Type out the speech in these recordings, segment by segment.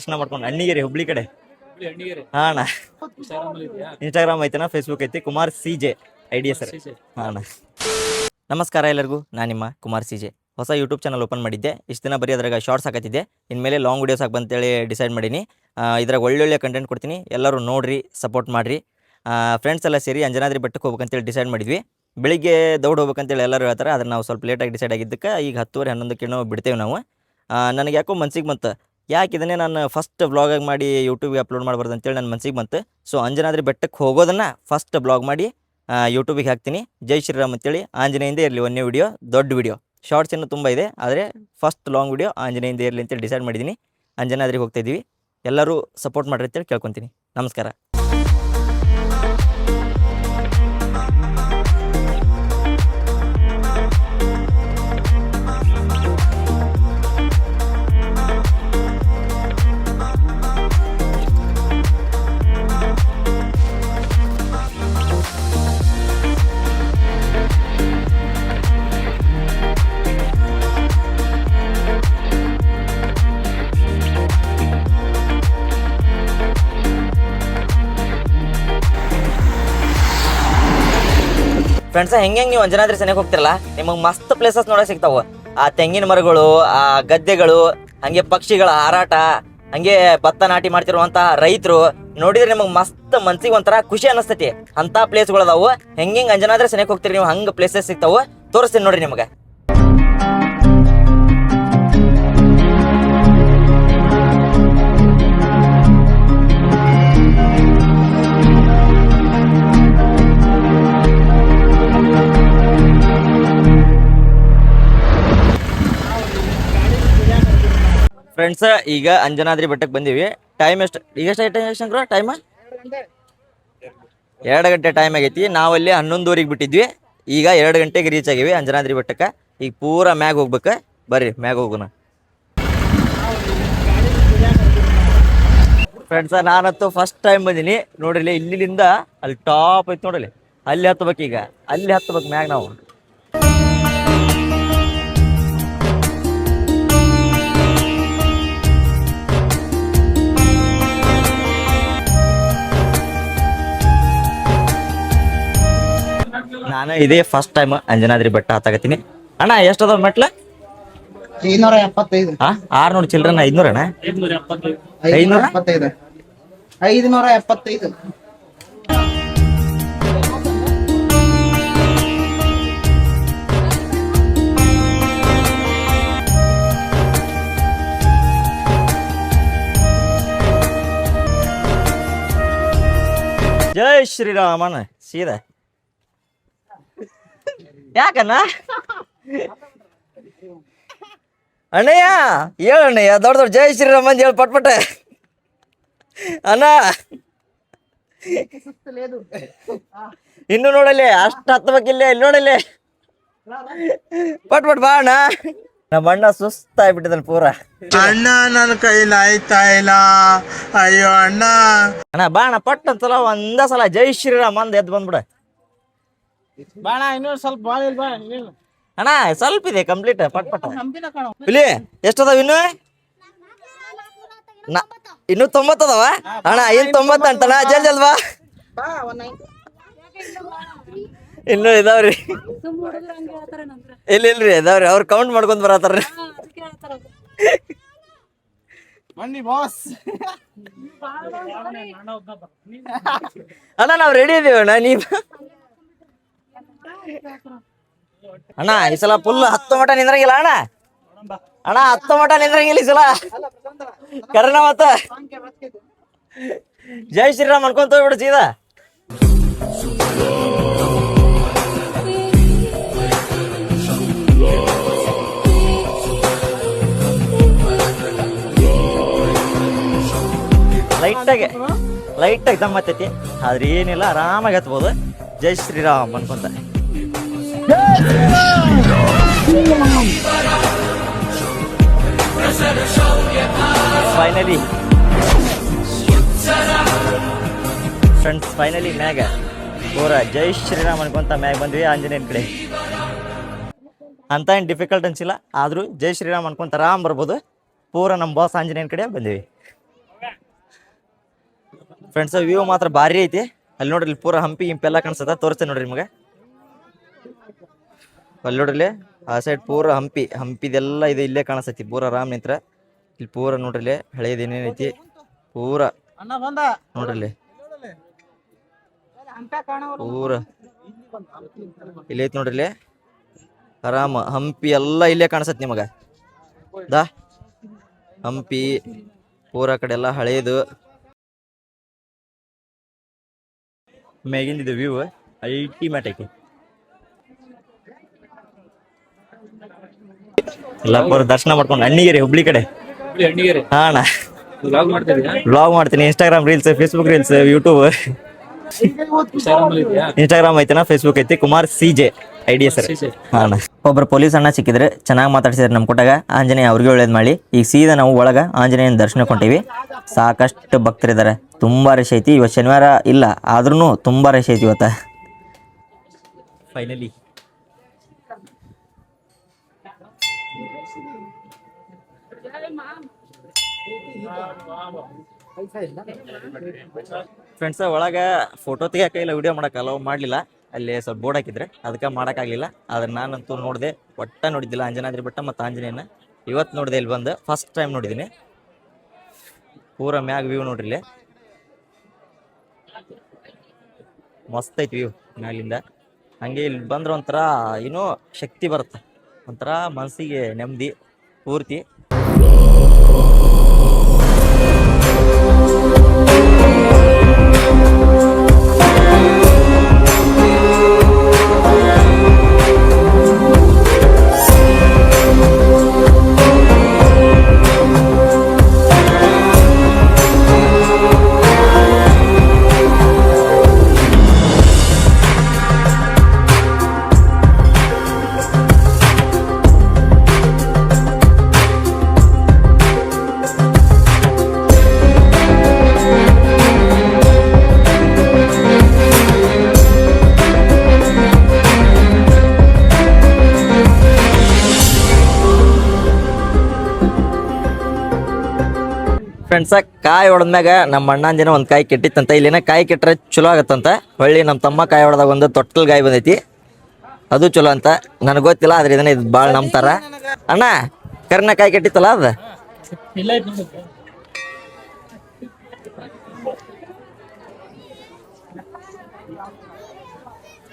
ದರ್ಶನ ಮಾಡ್ಕೊಂಡು ಅಣ್ಣಿಗೇರಿ ಹುಬ್ಳಿ ಕಡೆ. ಹಾ ಅಣ್ಣ. ಇನ್ಸ್ಟಾಗ್ರಾಮ್ ಐತೆ ಫೇಸ್ಬುಕ್ ಐತಿ Kumar C J idea sir. ಹಾ ಅಣ್ಣ. ನಮಸ್ಕಾರ ಎಲ್ಲರಿಗೂ ನಾನು ನಿಮ್ಮ ಕುಮಾರ್ ಸಿ ಜೆ. ಹೊಸ ಯೂಟ್ಯೂಬ್ ಚಾನಲ್ ಓಪನ್ ಮಾಡಿದ್ದೆ. ಇಷ್ಟು ದಿನ ಬರೀ ಅದ್ರಾಗ ಶಾರ್ಟ್ಸ್ ಹಾಕತ್ತಿದ್ದೆ. ಇನ್ಮೇಲೆ ಲಾಂಗ್ ವೀಡಿಯೋಸ್ ಹಾಕಂತೇಳಿ ಡಿಸೈಡ್ ಮಾಡೀನಿ. ಇದ್ರಾಗ ಒಳ್ಳೊಳ್ಳೆ ಕಂಟೆಂಟ್ ಕೊಡ್ತೀನಿ. ಎಲ್ಲರೂ ನೋಡ್ರಿ ಸಪೋರ್ಟ್ ಮಾಡಿರಿ. ಫ್ರೆಂಡ್ಸ್ ಎಲ್ಲ ಸೇರಿ ಅಂಜನಾದ್ರಿ ಬೆಟ್ಟಕ್ಕೆ ಹೋಗ್ಬೇಕಂತೇಳಿ ಡಿಸೈಡ್ ಮಾಡಿದ್ವಿ. ಬೆಳಿಗ್ಗೆ ದೌಡ್ ಹೋಗ್ಬೇಕಂತೇಳಿ ಎಲ್ಲರೂ ಹೇಳ್ತಾರೆ. ಅದನ್ನು ನಾವು ಸ್ವಲ್ಪ ಲೇಟಾಗಿ ಡಿಸೈಡ್ ಆಗಿದ್ದಕ್ಕೆ ಈಗ ಹತ್ತುವರೆ ನಾವು ಬಿಡ್ತೇವೆ ನಾವು. ನನಗೆ ಯಾಕೋ ಮನ್ಸಿಗೆ ಬಂತು ಯಾಕೆ ಇದನ್ನೇ ನಾನು ಫಸ್ಟ್ ಬ್ಲಾಗಾಗಿ ಮಾಡಿ ಯೂಟ್ಯೂಬ್ಗೆ ಅಪ್ಲೋಡ್ ಮಾಡಬಾರ್ದು ಅಂತೇಳಿ ನನ್ನ ಮನಸ್ಸಿಗೆ ಬಂತು. ಸೊ ಅಂಜನಾದ್ರಿ ಬೆಟ್ಟಕ್ಕೆ ಹೋಗೋದನ್ನು ಫಸ್ಟ್ ಬ್ಲಾಗ್ ಮಾಡಿ ಯೂಟ್ಯೂಬಿಗೆ ಹಾಕ್ತೀನಿ. ಜೈ ಶ್ರೀರಾಮ್ ಅಂತೇಳಿ ಆಂಜನೇಯಿಂದ ಇರಲಿ ಒಂದೇ ವಿಡಿಯೋ ದೊಡ್ಡ ವಿಡಿಯೋ ಶಾರ್ಟ್ಸ್ ಇನ್ನೂ ತುಂಬ ಇದೆ, ಆದರೆ ಫಸ್ಟ್ ಲಾಂಗ್ ವಿಡಿಯೋ ಆಂಜನೇಯಿಂದ ಇರಲಿ ಅಂತೇಳಿ ಡಿಸೈಡ್ ಮಾಡಿದ್ದೀನಿ ಅಂಜನಾದ್ರಿಗೆ ಹೋಗ್ತಾ ಇದ್ದೀವಿ ಎಲ್ಲರೂ ಸಪೋರ್ಟ್ ಮಾಡಿರಿ ಅಂತೇಳಿ ಕೇಳ್ಕೊತೀನಿ. ನಮಸ್ಕಾರ. ಫ್ರೆಂಡ್ಸ ಹೆಂಗೆ ನೀವು ಅಂಜನಾದ್ರಿ ಸೆನೆಗೆ ಹೋಗ್ತಿರಲ್ಲ? ನಿಮಗೆ ಮಸ್ತ್ ಪ್ಲೇಸಸ್ ನೋಡಕ್ ಸಿಗ್ತಾವ. ಆ ತೆಂಗಿನ ಮರಗಳು, ಆ ಗದ್ದೆಗಳು, ಹಂಗೆ ಪಕ್ಷಿಗಳ ಹಾರಾಟ, ಹಂಗೆ ಭತ್ತ ನಾಟಿ ಮಾಡ್ತಿರುವಂತಹ ರೈತರು, ನೋಡಿದ್ರೆ ನಿಮಗೆ ಮಸ್ತ್ ಮನ್ಸಿಗೆ ಒಂಥರ ಖುಷಿ ಅನಿಸ್ತೈತಿ ಅಂತ ಪ್ಲೇಸ್ಗಳು ಅದಾವು. ಹೆಂಗೆ ಅಂಜನಾದ್ರಿ ಸೆನೆಗೆ ಹೋಗ್ತೀರಿ ನೀವು, ಹಂಗೆ ಪ್ಲೇಸಸ್ ಸಿಗ್ತಾವೆ. ತೋರಿಸ್ತೀನಿ ನೋಡ್ರಿ ನಿಮಗೆ. ಫ್ರೆಂಡ್ಸ್ ಈಗ ಅಂಜನಾದ್ರಿ ಬೆಟ್ಟಕ್ಕೆ ಬಂದಿವಿ. ಟೈಮ್ ಎಷ್ಟು, ಈಗ ಎಷ್ಟು ಶಂಕರ? ಟೈಮ್ ಎರಡು ಗಂಟೆ ಟೈಮ್ ಆಗೈತಿ. ನಾವಲ್ಲಿ ಹನ್ನೊಂದುವರೆಗೆ ಬಿಟ್ಟಿದ್ವಿ. ಈಗ ಎರಡು ಗಂಟೆಗೆ ರೀಚ್ ಆಗಿವಿ ಅಂಜನಾದ್ರಿ ಬೆಟ್ಟಕ್ಕೆ. ಈಗ ಪೂರ ಮ್ಯಾಗ ಹೋಗ್ಬೇಕು. ಬರ್ರಿ, ಮ್ಯಾಗ ಹೋಗೋಣ. ಫ್ರೆಂಡ್ಸ ನಾನಂತೂ ಫಸ್ಟ್ ಟೈಮ್ ಬಂದೀನಿ. ನೋಡ್ರಿ ಇಲ್ಲಿಂದ ಅಲ್ಲಿ ಟಾಪ್ ಐತಿ ನೋಡ್ರಿ ಅಲ್ಲಿ ಹತ್ಬೇಕು ಈಗ. ಅಲ್ಲಿ ಹತ್ಬೇಕು ಮ್ಯಾಗ ನಾವು. ನಾನು ಇದೇ ಫಸ್ಟ್ ಟೈಮ್ ಅಂಜನಾದ್ರಿ ಬೆಟ್ಟ ಹತ್ತಾಗತ್ತೀನಿ ಅಣ್ಣ ಎಷ್ಟು ಅದಾವ ಮೆಟ್ಲ? ಐನೂರ ಎಪ್ಪತ್ತೈದು. ಹಾ ಆರ್ನೂರು ಚಿಲ್ಡ್ರನ್ ಐದ್ನೂರಣ್ಣ? ಐದ್ನೂರ? ಎಪ್ಪತ್ತೈದು ಐನೂರ? ಎಪ್ಪತ್ತೈದು. ಐದುನೂರ ಎಪ್ಪತ್ತೈದು. ಜೈ ಶ್ರೀರಾಮಣ್ಣ ಸೀದಾ. ಯಾಕಣ್ಣ? ಅಣ್ಣಯ್ಯ ಹೇಳಣ್ಣಯ್ಯ ದೊಡ್ಡ ದೊಡ್ಡ ಜೈ ಶ್ರೀರಾಮ್ ಅಂತ ಹೇಳಿ ಪಟ್ಪಟ್ಟೆ. ಅಣ್ಣ. ಇನ್ನು ನೋಡಲಿ ಅಷ್ಟು ಹತ್ತಬೇಕಿಲ್ಲ ಇಲ್ಲಿ ನೋಡಲಿ. ಪಟ್ ಪಟ್ ಬಾ ಅಣ್ಣ. ನಮ್ಮ ಅಣ್ಣ ಸುಸ್ತಾಗ್ಬಿಟ್ಟಿದ್ದಾನೆ ಪೂರ. ಅಣ್ಣ ನನ್ನ ಕೈಲಿ ಆಯ್ತಾ ಇಲ್ಲ. ಅಯ್ಯೋ ಅಣ್ಣ. ಅಣ್ಣ ಬಾ ಅಣ್ಣ ಪಟ್ ಅಂತಲ್ಲ ಒಂದ ಸಲ ಜೈ ಶ್ರೀರಾಮ್ ಅಂದ್ ಎದ್ದು ಬಂದ್ಬಿಡ. ಬಾಣ ಇನ್ನೊಂದು ಸ್ವಲ್ಪ ಬಾಳ ಇಲ್ಲ ಅಣ್ಣ ಸ್ವಲ್ಪ ಇದೆ ಕಂಪ್ಲೀಟ್ ಪಟ್ ಪಟ್. ಹಂಪಿನ ಕಾಣ ಇಲ್ಲಿ ಎಷ್ಟದಾವ ಇನ್ನು? ನಾ ಇನ್ನು ಅದಾವ ಅಣ್ಣ ಇಲ್ಲಿ ತೊಂಬತ್ತ ಅಂತಣ್ಣ ಜಲ್ ಜಲ್ ಬಾ ಬಾ ಒಂದ್ ಇನ್ನು ಇದಾವ್ರಿ. ಇಲ್ಲ ಇಲ್ರಿ ಇದಾವ್ರಿ ಅವ್ರು ಕೌಂಟ್ ಮಾಡ್ಕೊಂಡ್ ಬರತಾರ್ರಿ ಬನ್ನಿ ಬಾಸ್ ಅಣ್ಣ ನಾವ್ ರೆಡಿ ಇದೀವಿ ಅಣ್ಣ ನೀವ್. ಅಣ್ಣ, ಈ ಸಲ ಫುಲ್ ಹತ್ತು ಮಟ ನಿಂದ್ರಂಗಿಲ್ಲ ಅಣ್ಣ? ಅಣ್ಣ, ಹತ್ತು ಮಟ ನಿಂದ್ರಂಗಿಲ್ಲ ಈ ಸಲ? ಕರೆನ ಮತ್ತ? ಜೈ ಶ್ರೀರಾಮ್ ಅನ್ಕೊಂತ ಹೋಗ್ಬಿಡು ಸೀದಾ. ಲೈಟಾಗಿ ಲೈಟಾಗಿ ದಮ್ ಹತ್ತೈತಿ. ಆದ್ರೆ ಏನಿಲ್ಲ, ಆರಾಮಾಗಿ ಹತ್ಬೋದು. ಜೈ ಶ್ರೀರಾಮ್ ಅನ್ಕೊಂತ. ಫೈನಲಿ ಫ್ರೆಂಡ್ಸ್ ಫೈನಲಿ ಮ್ಯಾಗ ಪೂರ ಜೈ ಶ್ರೀರಾಮ್ ಅನ್ಕೊಂತ ಮ್ಯಾಗ ಬಂದ್ವಿ, ಆಂಜನೇಯನ ಕಡೆ. ಅಂತ ಏನು ಡಿಫಿಕಲ್ಟ್ ಅನ್ಸಿಲ್ಲ, ಆದರೂ ಜೈ ಶ್ರೀರಾಮ್ ಅನ್ಕೊಂತ ಆರಾಮ್ ಬರ್ಬೋದು. ಪೂರ ನಮ್ಮ ಬಾಸ್ ಆಂಜನೇಯನ ಕಡೆ ಬಂದ್ವಿ. ಫ್ರೆಂಡ್ಸ್ ವ್ಯೂ ಮಾತ್ರ ಭಾರಿ ಐತಿ. ಅಲ್ಲಿ ನೋಡ್ರಿ ಪೂರ ಹಂಪಿ, ಇಂಪೆಲ್ಲ ಕಾಣಿಸ್ತದ, ತೋರಿಸ್ತೇನೆ ನೋಡ್ರಿ ನಿಮಗೆ. ಅಲ್ಲಿ ನೋಡ್ರಿ ಆ ಸೈಡ್ ಪೂರ ಹಂಪಿ ಹಂಪಿದೆಲ್ಲ ಇದು ಇಲ್ಲೇ ಕಾಣಿಸ್ತೈತಿ ಪೂರ ರಾಮ್ ನಿಂತ್ರ. ಇಲ್ಲಿ ಪೂರ ನೋಡ್ರಿ ಇಲ್ಲಿ ಹಳೇದು ಏನೇನೈತಿ ಪೂರ. ಅಣ್ಣ ಬಂದ. ನೋಡ್ರಿ ಇಲ್ಲಿ ಪೂರ. ಇಲ್ಲಿ ಐತಿ ನೋಡ್ರಿ ಇಲ್ಲಿ ಆರಾಮ ಹಂಪಿ ಎಲ್ಲ ಇಲ್ಲೇ ಕಾಣಿಸತ್ ನಿಮಗ. ದಾ. ಹಂಪಿ ಪೂರ ಕಡೆ ಎಲ್ಲ ಹಳೇದು. ಮ್ಯಾಗಿಂದ ಇದು ವ್ಯೂ ಅಲ್ಟಿಮೇಟ್ ಐತಿ. ಎಲ್ಲ ಪೂರ ದರ್ಶನ ಮಾಡ್ಕೊಂಡು ಅಣ್ಣಿಗೆರಿ ಹುಬ್ಳಿ ಕಡೆ. ಅಣ್ಣಿಗೆರೆ? ಹಾ ಅಣ್ಣ. ಬ್ಲಾಗ್ ಮಾಡ್ತೀನಿ. Instagram reels Facebook reels YouTube Instagram ಐತೆನಾ Facebook ಐತಿ. Kumar C J ID sir ಒಬ್ಬರು ಪೊಲೀಸ್ ಅಣ್ಣ ಸಿಕ್ಕಿದ್ರೆ ಚೆನ್ನಾಗಿ ಮಾತಾಡ್ಸಿದ್ರೆ ನಮ್ಮ ಕೊಟ್ಟಾಗ ಆಂಜನೇಯ ಅವ್ರಿಗೆ ಒಳ್ಳೇದು ಮಾಡಿ. ಈಗ ಸೀದಾ ನಾವು ಒಳಗ ಆಂಜನೇಯನ ದರ್ಶನ ಕೊಟ್ಟಿವಿ ಸಾಕಷ್ಟು ಭಕ್ತರಿದ್ದಾರೆ ತುಂಬಾ ರಶ್ ಐತಿ. ಇವತ್ತು ಶನಿವಾರ ಇಲ್ಲ ಆದ್ರೂ ತುಂಬಾ ರಶ್ ಐತಿ ಇವತ್ತ. ಫೈನಲಿ ಫ್ರೆಂಡ್ಸ್ ಒಳಗೆ ಫೋಟೋ ತೆಗಿಯಕ ಇಲ್ಲ ವಿಡಿಯೋ ಮಾಡಕ್ ಅಲೋ ಮಾಡಲಿಲ್ಲ. ಅಲ್ಲಿ ಸ್ವಲ್ಪ ಬೋರ್ಡ್ ಹಾಕಿದ್ರೆ ಅದಕ್ಕೆ ಮಾಡೋಕ್ಕಾಗಲಿಲ್ಲ. ಆದ್ರೆ ನಾನಂತೂ ನೋಡಿದೆ, ಒಟ್ಟ ನೋಡಿದ್ದಿಲ್ಲ. ಅಂಜನಾದ್ರಿ ಬೆಟ್ಟ ಮತ್ತು ಆಂಜನೇಯನ. ಇವತ್ತು ನೋಡಿದೆ, ಇಲ್ಲಿ ಬಂದು ಫಸ್ಟ್ ಟೈಮ್ ನೋಡಿದ್ದೀನಿ. ಪೂರ ಮ್ಯಾಗ ವ್ಯೂ ನೋಡ್ರಿ ಇಲ್ಲಿ. ಮಸ್ತ್ ಐತಿ ವ್ಯೂ ಮ್ಯಾಲಿಂದ. ಹಂಗೆ ಇಲ್ಲಿ ಬಂದ್ರೆ ಒಂಥರ ಏನೋ ಶಕ್ತಿ ಬರುತ್ತೆ. ಒಂಥರ ಮನಸ್ಸಿಗೆ ನೆಮ್ಮದಿ, ಪೂರ್ತಿ. ಫ್ರೆಂಡ್ಸ ಕಾಯಿ ಹೊಡೆದ್ಮ್ಯಾಗ ನಮ್ಮ ಅಣ್ಣನ ಜನ ಒಂದು ಕಾಯಿ ಕೆಟ್ಟಿತ್ತಂತ. ಇಲ್ಲಿನ ಕಾಯಿ ಕೆಟ್ಟರೆ ಚಲೋ ಆಗತ್ತಂತ. ಹೊಳ್ಳಿ ನಮ್ಮ ತಮ್ಮ ಕಾಯಿ ಹೊಡೆದಾಗ ಒಂದು ತೊಟ್ಟಲ್ ಗಾಯಿ ಬಂದೈತಿ. ಅದು ಚಲೋ ಅಂತ. ನನಗೆ ಗೊತ್ತಿಲ್ಲ ಆದ್ರೆ ಇದನ್ನ ಇದು ಭಾಳ ನಂಬ್ತಾರ. ಅಣ್ಣ ಕರ್ನ ಕಾಯಿ ಕೆಟ್ಟಿತ್ತಲ್ಲ ಅದ.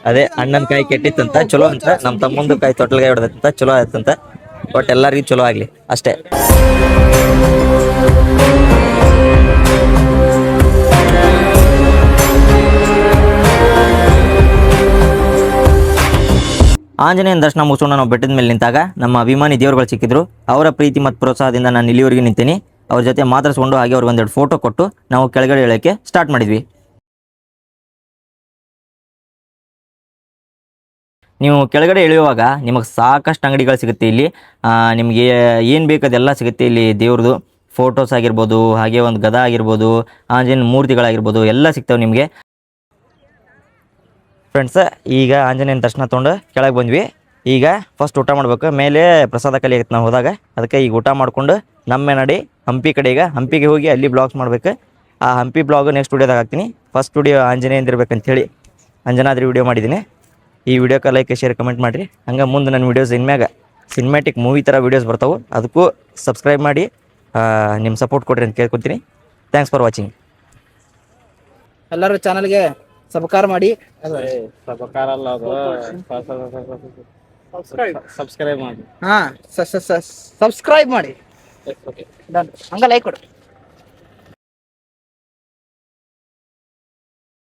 ಅದೇ ಅಣ್ಣನ ಕಾಯಿ ಕೆಟ್ಟಿತ್ತಂತ ಚಲೋ ಅಂತ. ನಮ್ಮ ತಮ್ಮಂದು ಕಾಯಿ ತೊಟ್ಟಲ್ ಗಾಯಿ ಹೊಡೆದಂತ ಚಲೋ ಆಯ್ತಂತ ಬಟ್ ಎಲ್ಲರಿಗೂ ಚಲೋ ಆಗಲಿ ಅಷ್ಟೇ. ಆಂಜನೇಯನ ದರ್ಶನ ಮುಗಿಸ್ಕೊಂಡು ನಾವು ಬೆಟ್ಟದ ಮೇಲೆ ನಿಂತಾಗ ನಮ್ಮ ಅಭಿಮಾನಿ ದೇವರುಗಳು ಸಿಕ್ಕಿದ್ರು. ಅವರ ಪ್ರೀತಿ ಮತ್ತು ಪ್ರೋತ್ಸಾಹದಿಂದ ನಾನು ಇಲ್ಲಿವರೆಗೆ ನಿಂತೀನಿ. ಅವ್ರ ಜೊತೆ ಮಾತಾಡಿಸ್ಕೊಂಡು ಹಾಗೆ ಅವ್ರಿಗೆ ಒಂದೆರಡು ಫೋಟೋ ಕೊಟ್ಟು ನಾವು ಕೆಳಗಡೆ ಹೇಳೋಕ್ಕೆ ಸ್ಟಾರ್ಟ್ ಮಾಡಿದ್ವಿ. ನೀವು ಕೆಳಗಡೆ ಇಳಿಯುವಾಗ ನಿಮಗೆ ಸಾಕಷ್ಟು ಅಂಗಡಿಗಳು ಸಿಗುತ್ತೆ ಇಲ್ಲಿ. ನಿಮಗೆ ಏನು ಬೇಕು ಅದೆಲ್ಲ ಸಿಗುತ್ತೆ ಇಲ್ಲಿ ದೇವ್ರದ್ದು. ಫೋಟೋಸ್ ಆಗಿರ್ಬೋದು, ಹಾಗೆ ಒಂದು ಗದ ಆಗಿರ್ಬೋದು, ಆಂಜನೇಯನ ಮೂರ್ತಿಗಳಾಗಿರ್ಬೋದು, ಎಲ್ಲ ಸಿಗ್ತವೆ ನಿಮಗೆ. ಫ್ರೆಂಡ್ಸ್ ಈಗ ಆಂಜನೇಯನ ದರ್ಶನ ತೊಗೊಂಡು ಕೆಳಗೆ ಬಂದ್ವಿ. ಈಗ ಫಸ್ಟ್ ಊಟ ಮಾಡ್ಬೇಕು. ಮೇಲೆ ಪ್ರಸಾದ ಕಲಿ ನಾವು ಹೋದಾಗ. ಅದಕ್ಕೆ ಈಗ ಊಟ ಮಾಡ್ಕೊಂಡು ನಮ್ಮ ನಡಿ, ಹಂಪಿ ಕಡೆ ಈಗ. ಹಂಪಿಗೆ ಹೋಗಿ ಅಲ್ಲಿ ಬ್ಲಾಗ್ಸ್ ಮಾಡಬೇಕು. ಆ ಹಂಪಿ ಬ್ಲಾಗ್ ನೆಕ್ಸ್ಟ್ ವೀಡಿಯೋದಾಗ ಹಾಕ್ತೀನಿ. ಫಸ್ಟ್ ವಿಡಿಯೋ ಇರ್ಬೇಕಂತ ಹೇಳಿ ಅಂಜನಾದ್ರಿ ವಿಡಿಯೋ ಮಾಡಿದ್ದೀನಿ. ಈ ವಿಡಿಯೋಕ್ಕೆ ಲೈಕ್ ಶೇರ್ ಕಮೆಂಟ್ ಮಾಡಿರಿ. ಹಂಗೆ ಮುಂದೆ ನನ್ನ ವೀಡಿಯೋಸ್ ಇನ್ಮ್ಯಾಗ ಸಿನಿಮ್ಯಾಟಿಕ್ ಮೂವಿ ಥರ ವೀಡಿಯೋಸ್ ಬರ್ತಾವೆ. ಅದಕ್ಕೂ ಸಬ್ಸ್ಕ್ರೈಬ್ ಮಾಡಿ ನಿಮ್ಮ ಸಪೋರ್ಟ್ ಕೊಡ್ರಿ ಅಂತ ಕೇಳ್ಕೊತೀನಿ. ಥ್ಯಾಂಕ್ಸ್ ಫಾರ್ ವಾಚಿಂಗ್ ಎಲ್ಲರೂ ಚಾನಲ್ಗೆ ಸಬಕಾರ ಮಾಡಿ. ಸಬಕಾರ ಅಲ್ಲ ಅದು. ಸಬ್ಸ್ಕ್ರೈಬ್ ಮಾಡಿ. ಹಾ ಸಬ್ಸ್ಕ್ರೈಬ್ ಮಾಡಿ. ಹಂಗ ಲೈಕ್ ಕೊಡು.